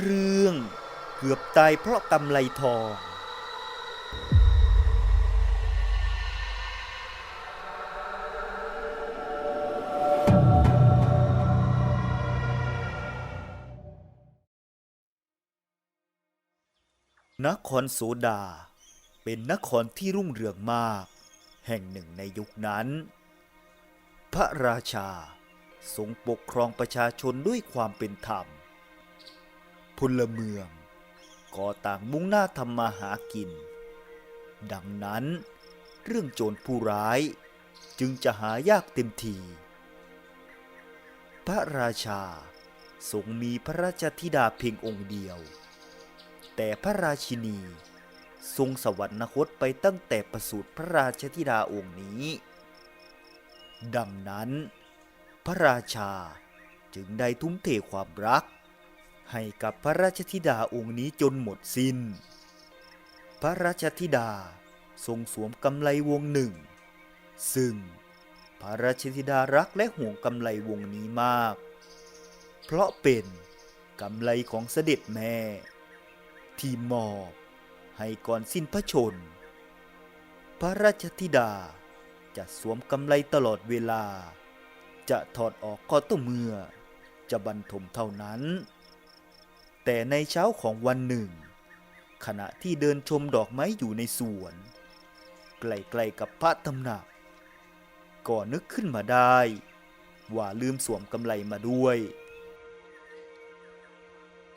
เรื่องเกือบตายเพราะกำไลทอง นครโสดา เป็นนครที่รุ่งเรืองมาก แห่งหนึ่งในยุคนั้น พระราชาทรงปกครองประชาชนด้วยความเป็นธรรม ลเมืองก็ต่างมุ่งหน้าทำมาหากิน ดังนั้นเรื่องโจรผู้ร้ายจึงจะหายากเต็มที พระราชาทรงมีพระราชธิดาเพียงองค์เดียว แต่พระราชินีทรงสวรรคตไปตั้งแต่ประสูติพระราชธิดาองค์นี้ ดังนั้น พระราชาจึงได้ทุ่มเทความรัก ให้กับพระราชธิดาองค์นี้จนหมดสิน้น พระราชธิดาทรงสวมกำไลวงหนึ่ง ซึ่งพระราชธิดารักและห่วงกำไลวงนี้มาก เพราะเป็นกำไลของเสด็จแม่ ที่มอบให้ก่อนสิ้นพระชน พระราชธิดาจะสวมกำไลตลอดเวลา จะถอดออกก็ต่อเมื่อ จะบรรทมเท่านั้น แต่ในเช้าของวันหนึ่ง ขณะที่เดินชมดอกไม้อยู่ในสวน ใกล้ๆกับพระตำหนัก ก็นึกขึ้นมาได้ ว่าลืมสวมกำไลมาด้วย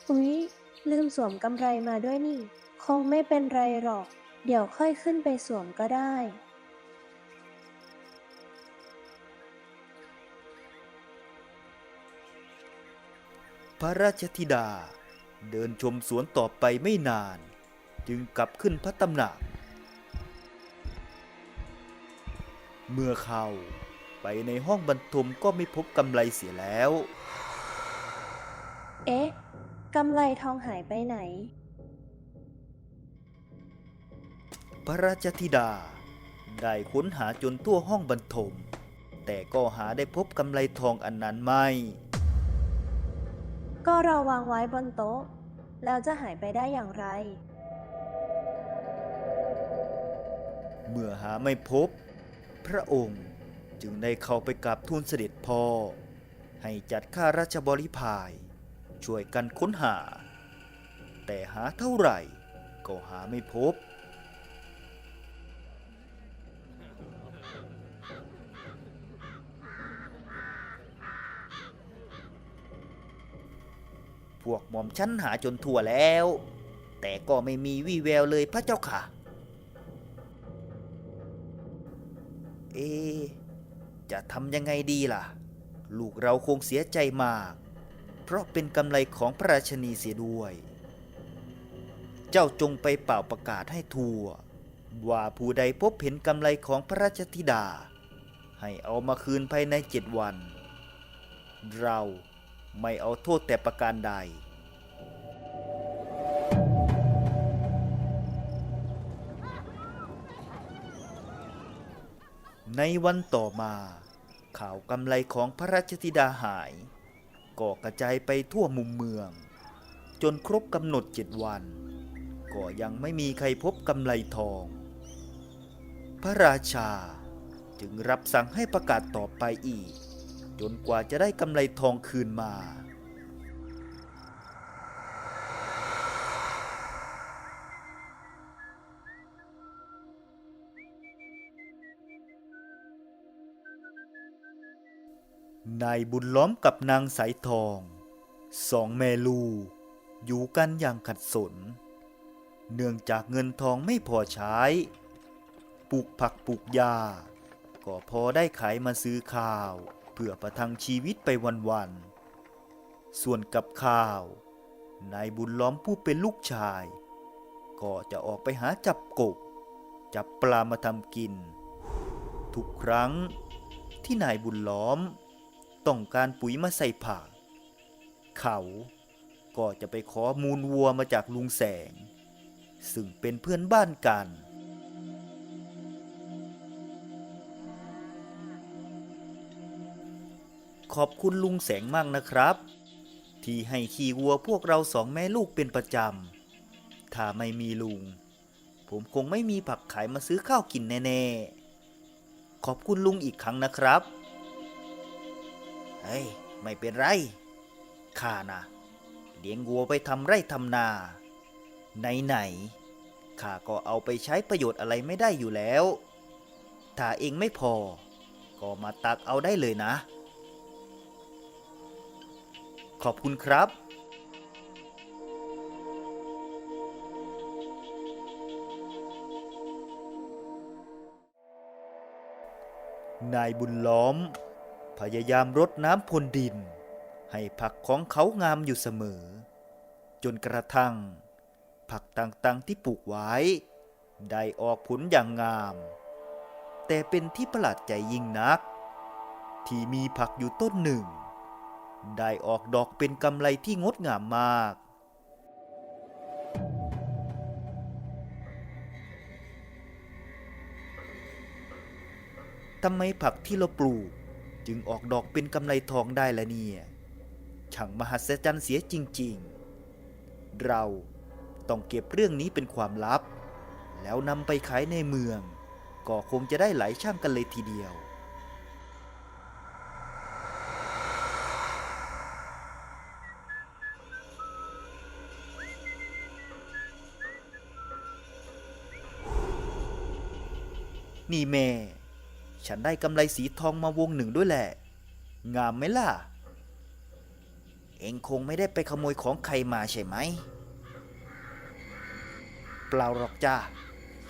อุ๊ยลืมสวมกำไรมาด้วยนี่ คงไม่เป็นไรหรอก เดี๋ยวค่อยขึ้นไปสวมก็ได้ พระราชธิดา เดินชมสวนต่อไปไม่นาน จึงกลับขึ้นพระตำหนัก เมื่อเข้าไปในห้องบรรทมก็ไม่พบกำไรเสียแล้ว เอ๊ะกำไรทองหายไปไหน พระราชธิดา ได้ค้นหาจนทั่วห้องบรรทม แต่ก็หาได้พบกำไรทองอันนั้นไม่ ก็เราวางไว้บนโต๊ะ แล้วจะหายไปได้อย่างไร เมื่อหาไม่พบ พระองค์จึงได้เข้าไปกราบทูลเสด็จพ่อ ให้จัดข้าราชบริพาย ช่วยกันค้นหา แต่หาเท่าไหร่ก็หาไม่พบ พวกหม่อมชั้นหาจนทั่วแล้ว แต่ก็ไม่มีวี่แววเลยพระเจ้าค่ะ เอ จะทำยังไงดีล่ะ ลูกเราคงเสียใจมาก เพราะเป็นกำไรของพระราชนีเสียด้วย เจ้าจงไปเป่าประกาศให้ทั่ว ว่าผู้ใดพบเห็นกำไรของพระราชธิดา ให้เอามาคืนภายในเจ็ดวัน เรา ไม่เอาโทษแต่ประการใด ในวันต่อมา ข่าวกำไรของพระราชธิดาหายก็กระจายไปทั่วมุมเมือง จนครบกำหนดเจ็ดวัน ก็ยังไม่มีใครพบกำไรทอง พระราชาจึงรับสั่งให้ประกาศต่อไปอีก จนกว่าจะได้กำไรทองคืนมา นายบุญล้อมกับนางสายทอง สองแม่ลูกอยู่กันอย่างขัดสน เนื่องจากเงินทองไม่พอใช้ ปลูกผักปลูกหญ้าก็พอได้ขายมาซื้อข้าว เพื่อประทังชีวิตไปวันๆ ส่วนกับข้าว นายบุญล้อมผู้เป็นลูกชาย ก็จะออกไปหาจับกบ จับปลามาทำกิน ทุกครั้งที่นายบุญล้อม ต้องการปุ๋ยมาใส่ผักเขาก็จะไปขอมูลวัวมาจากลุงแสง ซึ่งเป็นเพื่อนบ้านกัน ขอบคุณลุงแสงมากนะครับ ที่ให้ขี่วัวพวกเราสองแม่ลูกเป็นประจำ ถ้าไม่มีลุง ผมคงไม่มีผักขายมาซื้อข้าวกินแน่ๆ ขอบคุณลุงอีกครั้งนะครับ เฮ้ย ไม่เป็นไร ข้านะเลี้ยงวัวไปทำไร่ทำนา ไหนๆ ข้าก็เอาไปใช้ประโยชน์อะไรไม่ได้อยู่แล้ว ถ้าเองไม่พอ ก็มาตักเอาได้เลยนะ ขอบคุณครับนายบุญล้อม พยายามรดน้ำพรวนดิน ให้ผักของเขางามอยู่เสมอ จนกระทั่ง ผักต่างๆที่ปลูกไว้ ได้ออกผลอย่างงาม แต่เป็นที่ประหลาดใจยิ่งนัก ที่มีผักอยู่ต้นหนึ่ง ได้ออกดอกเป็นกำไรที่งดงามมาก ทำไมผักที่เราปลูก จึงออกดอกเป็นกำไรทองได้ละเนี่ยช่างมหัศจรรย์เสียจริง ๆ เราต้องเก็บเรื่องนี้เป็นความลับ แล้วนำไปขายในเมือง ก็คงจะได้หลายช่างกันเลยทีเดียว นี่แม่ ฉันได้กำไรสีทองมาวงหนึ่งด้วยแหละ งามไหมล่ะ เองคงไม่ได้ไปขโมยของใครมาใช่ไหม เปล่าหรอกจ้า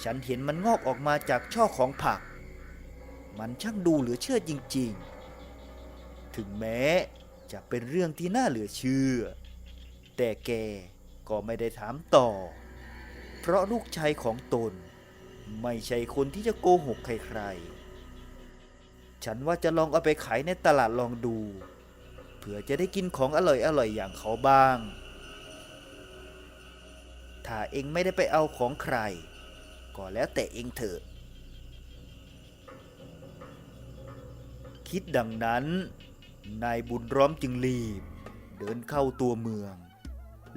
ฉันเห็นมันงอกออกมาจากช่อของผัก มันช่างดูเหลือเชื่อจริง ๆ ถึงแม้จะเป็นเรื่องที่น่าเหลือเชื่อ แต่แกก็ไม่ได้ถามต่อ เพราะลูกชายของตน ไม่ใช่คนที่จะโกหกใครๆ ฉันว่าจะลองเอาไปขายในตลาดลองดู เผื่อจะได้กินของอร่อยๆอย่างเขาบ้าง ถ้าเองไม่ได้ไปเอาของใคร ก็แล้วแต่เองเถอะ คิดดังนั้น นายบุญร้อมจึงรีบ เดินเข้าตัวเมือง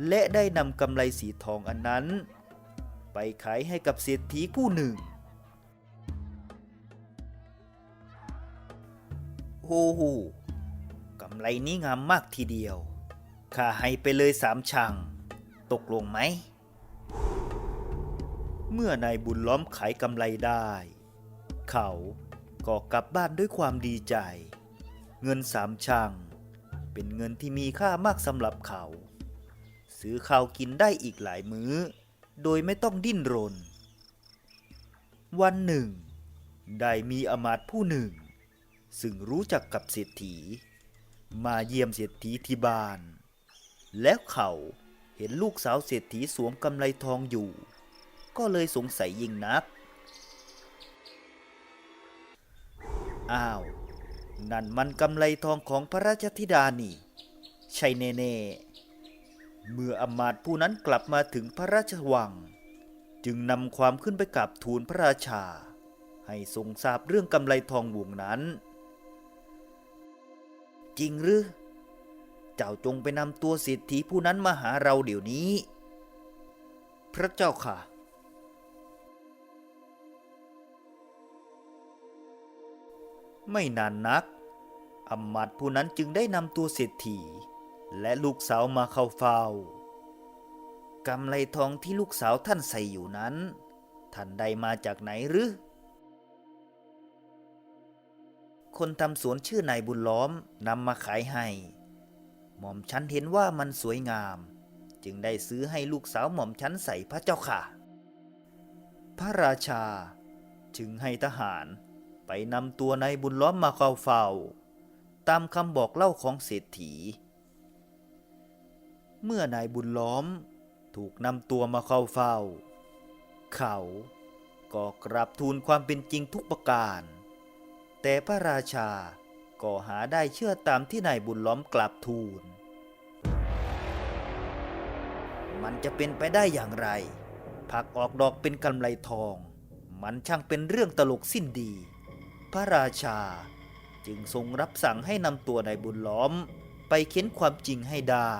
และได้นำกำไรสีทองอันนั้น ขายให้กับเศรษฐีผู้หนึ่ง โอ้โหกำไรนี้งามมากทีเดียว ข้าให้ไปเลยสามช่างตกลงไหม เมื่อนายบุญล้อมขายกำไรได้ เขาก็กลับบ้านด้วยความดีใจ เงินสามช่างเป็นเงินที่มีค่ามากสำหรับเขา ซื้อข้าวกินได้อีกหลายมื้อ โดยไม่ต้องดิ้นรน วันหนึ่ง ได้มีอมาตผู้หนึ่ง ซึ่งรู้จักกับเศรษฐี มาเยี่ยมเศรษฐีที่บ้าน แล้วเขาเห็นลูกสาวเศรษฐีสวมกำไลทองอยู่ ก็เลยสงสัยยิ่งนัก อ้าว นั่นมันกำไลทองของพระราชธิดานี่ ใช่แน่ๆ เมื่ออมาตย์ผู้นั้นกลับมาถึงพระราชวัง จึงนำความขึ้นไปกราบทูลพระราชา ให้ทรงทราบเรื่องกำไลทองวงนั้น จริงหรือ เจ้าจงไปนำตัวเศรษฐีผู้นั้นมาหาเราเดี๋ยวนี้ พระเจ้าค่ะไม่นานนักอำมาตย์ผู้นั้นจึงได้นำตัวเศรษฐี และลูกสาวมาเข้าเฝ้ากำไลทองที่ลูกสาวท่านใส่อยู่นั้น ท่านได้มาจากไหนหรือ คนทำสวนชื่อนายบุญล้อมนำมาขายให้ หม่อมฉันเห็นว่ามันสวยงาม จึงได้ซื้อให้ลูกสาวหม่อมฉันใส่พระเจ้าค่ะ พระราชา จึงให้ทหารไปนำตัวนายบุญล้อมมาเข้าเฝ้า ตามคำบอกเล่าของเศรษฐี เมื่อนายบุญล้อมถูกนำตัวมาเข้าเฝ้า เขาก็กราบทูลความเป็นจริงทุกประการ แต่พระราชาก็หาได้เชื่อตามที่นายบุญล้อมกราบทูล มันจะเป็นไปได้อย่างไร ผักออกดอกเป็นกำไรทอง มันช่างเป็นเรื่องตลกสิ้นดี พระราชาจึงทรงรับสั่งให้นำตัวนายบุญล้อมไปเค้นความจริงให้ได้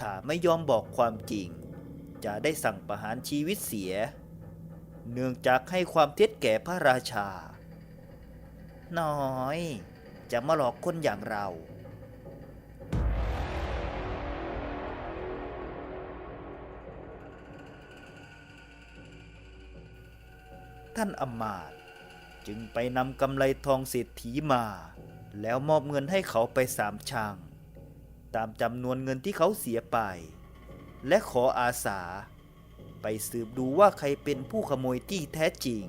ถาไม่ยอมบอกความจริง จะได้สั่งประหารชีวิตเสีย เนื่องจากให้ความเท็จแก่พระราชา น้อย จะมาหลอกคนอย่างเราท่านอมาตจึงไปนำกำไลทองเศรษฐีมา แล้วมอบเงินให้เขาไปสามช่าง ตามจำนวนเงินที่เขาเสียไป และขออาสา ไปสืบดูว่าใครเป็นผู้ขโมยที่แท้จริง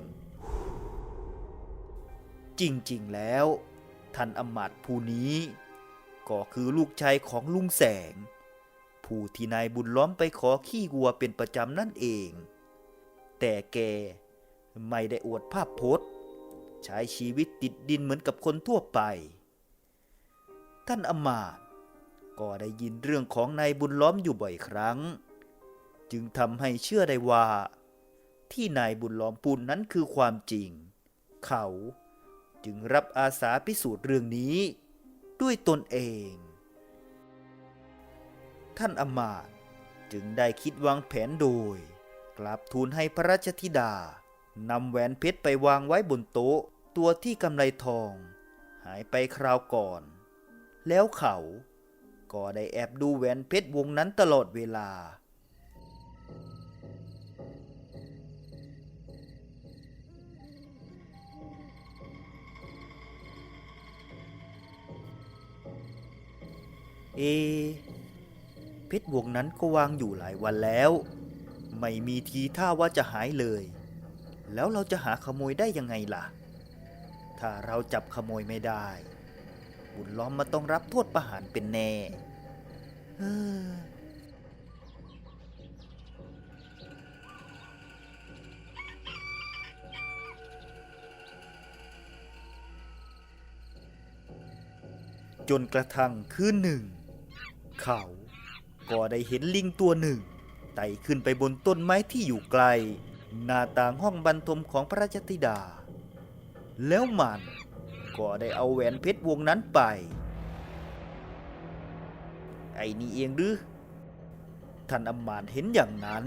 จริงๆแล้ว ท่านอมาตผู้นี้ ก็คือลูกชายของลุงแสง ผู้ที่นายบุญล้อมไปขอขี้วัวเป็นประจำนั่นเอง แต่แกไม่ได้อวดภาพพจน์ ใช้ชีวิตติดดินเหมือนกับคนทั่วไป ท่านอมาตย ก็ได้ยินเรื่องของนายบุญล้อมอยู่บ่อยครั้ง จึงทำให้เชื่อได้ว่า ที่นายบุญล้อมพูดนั้นคือความจริง เขาจึงรับอาสาพิสูจน์เรื่องนี้ ด้วยตนเอง ท่านอมาตจึงได้คิดวางแผนโดย กราบทูลให้พระราชธิดานำแหวนเพชรไปวางไว้บนโต๊ะ ตัวที่กำไรทอง หายไปคราวก่อน แล้วเขา ก็ได้แอบดูแหวนเพชรวงนั้นตลอดเวลา เอะเพชรวงนั้นก็วางอยู่หลายวันแล้ว ไม่มีทีท่าว่าจะหายเลย แล้วเราจะหาขโมยได้ยังไงล่ะ ถ้าเราจับขโมยไม่ได้ บุญล้อมมาต้องรับโทษประหารเป็นแน่จนกระทั่งคืนหนึ่ง เขาก็ได้เห็นลิงตัวหนึ่งไต่ขึ้นไปบนต้นไม้ที่อยู่ไกล หน้าต่างห้องบรรทมของพระราชธิดา แล้วมัน ก็ได้เอาแหวนเพชรวงนั้นไป ไอ้นี่เองหรือ ท่านอำมาตย์เห็นอย่างนั้น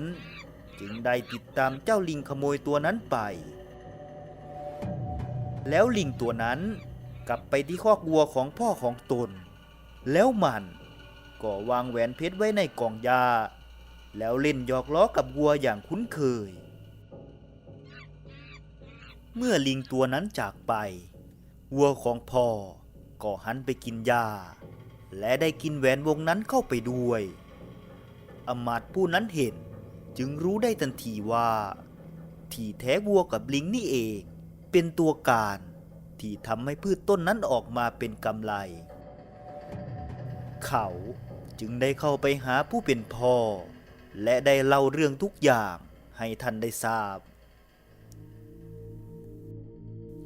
จึงได้ติดตามเจ้าลิงขโมยตัวนั้นไป แล้วลิงตัวนั้นกลับไปที่คอกวัวของพ่อของตน แล้วมันก็วางแหวนเพชรไว้ในกล่องยา แล้วเล่นหยอกล้อกับวัวอย่างคุ้นเคย เมื่อลิงตัวนั้นจากไป วัวของพ่อก็หันไปกินหญ้า และได้กินแหวนวงนั้นเข้าไปด้วย อมาตผู้นั้นเห็นจึงรู้ได้ทันทีว่า ที่แท้วัวกับลิงนี่เอง เป็นตัวการที่ทำให้พืชต้นนั้นออกมาเป็นกำไร เขาจึงได้เข้าไปหาผู้เป็นพ่อ และได้เล่าเรื่องทุกอย่างให้ท่านได้ทราบ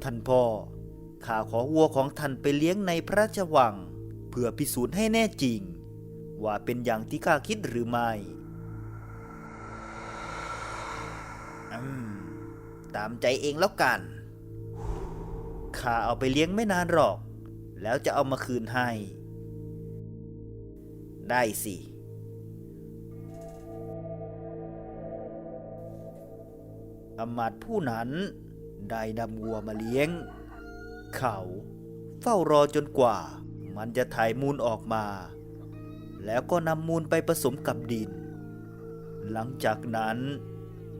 ท่านพ่อ ข้าขอวัวของท่านไปเลี้ยงในพระราชวัง เพื่อพิสูจน์ให้แน่จริง ว่าเป็นอย่างที่ข้าคิดหรือไม่มตามใจเองแล้วกันข้าเอาไปเลี้ยงไม่นานหรอก แล้วจะเอามาคืนให้ ได้สิอำมาตผู้นั้นได้นำวัวมาเลี้ยง เขาเฝ้ารอจนกว่า มันจะถ่ายมูลออกมา แล้วก็นำมูลไปผสมกับดิน หลังจากนั้น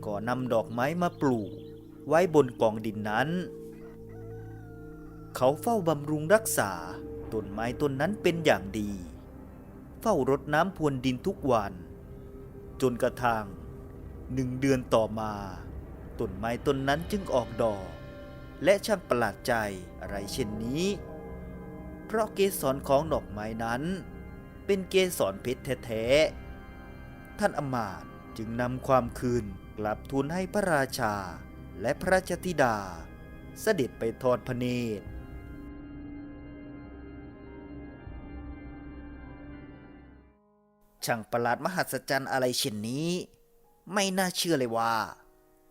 ก็นำดอกไม้มาปลูกไว้บนกองดินนั้น เขาเฝ้าบำรุงรักษาต้นไม้ต้นนั้นเป็นอย่างดี เฝ้ารดน้ำพรวนดินทุกวัน จนกระทั่งหนึ่งเดือนต่อมาต้นไม้ต้นนั้นจึงออกดอก และช่างประหลาดใจอะไรเช่นนี้ เพราะเกสรของดอกไม้นั้น เป็นเกสรเพชรแท้ๆ ท่านอมาตจึงนำความคืนกลับทูลให้พระราชาและพระราชธิดา เสด็จไปทอดพระเนตรช่างประหลาดมหัศจรรย์อะไรเช่นนี้ ไม่น่าเชื่อเลยว่า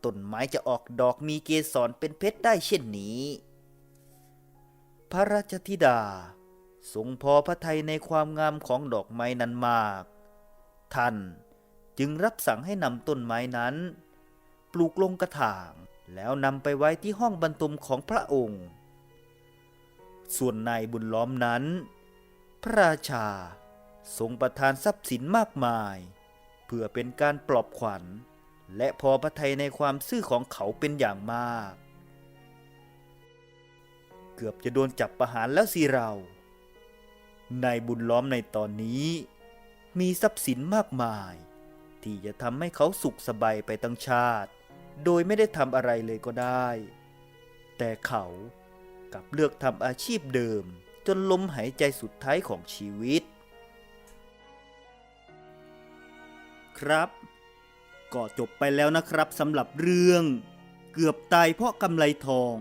ต้นไม้จะออกดอกมีเกสรเป็นเพชรได้เช่นนี้ พระราชธิดาทรงพอพระทัยในความงามของดอกไม้นั้นมาก ท่านจึงรับสั่งให้นำต้นไม้นั้น ปลูกลงกระถางแล้วนำไปไว้ที่ห้องบรรทมของพระองค์ ส่วนนายบุญล้อมนั้น พระราชาทรงประทานทรัพย์สินมากมาย เพื่อเป็นการปลอบขวัญ และพอพระทัยในความซื่อของเขาเป็นอย่างมาก เกือบจะโดนจับประหารแล้วสิเรานายบุญล้อมในตอนนี้ มีทรัพย์สินมากมาย ที่จะทำให้เขาสุขสบายไปตั้งชาติ โดยไม่ได้ทำอะไรเลยก็ได้ แต่เขากลับเลือกทำอาชีพเดิมจนลมหายใจสุดท้ายของชีวิต ครับ ก็จบไปแล้วนะครับสำหรับเรื่อง เกือบตายเพราะกำไลทอง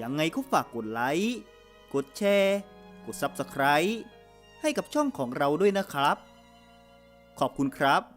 ยังไงก็ฝากกดไลค์ กดแชร์ กด Subscribe ให้กับช่องของเราด้วยนะครับ ขอบคุณครับ